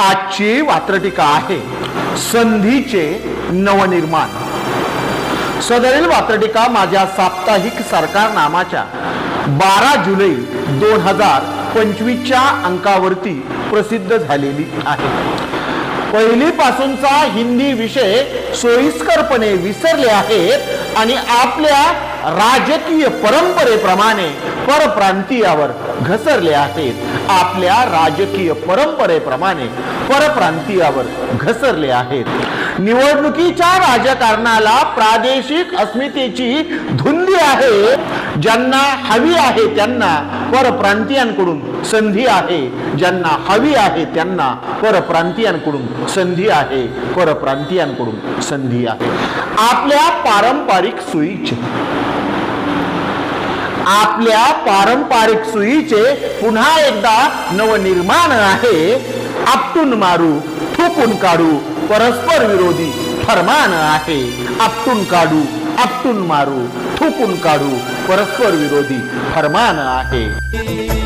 आजची वात्रटिका आहे. संधीचे नवनिर्माण. सदरील वात्रटिका माझ्या साप्ताहिक सरकार नामाच्या बारा जुलै दोन हजार पंचवीसच्या अंकावरती प्रसिद्ध झालेली आहे. पहिलीपासूनचा हिंदी विषय सोयीस्करपणे विसरले आहेत आणि आपल्या राजकीय परंपरेप्रमाणे परप्रांतीयावर घसरले आहेत आपल्या राजकीय परंपरेप्रमाणे परप्रांतीयावर घसरले आहेत. निवडणुकीच्या राजकारणाला प्रादेशिक अस्मितेची धुंदी आहे. ज्यांना हवी आहे त्यांना परप्रांतीयांकडून संधी आहे. ज्यांना हवी आहे त्यांना परप्रांतीयांकडून संधी आहे. परप्रांतीयांकडून संधी आहे. आपल्या पारंपरिक सुईचे आपल्या पारंपरिक सुईचे पुन्हा एकदा नवनिर्माण आहे. आपटून मारू थुकून काढू परस्पर विरोधी फरमान आहे. आपटून काढू आपटून मारू थुकून काढू परस्पर विरोधी फरमान आहे.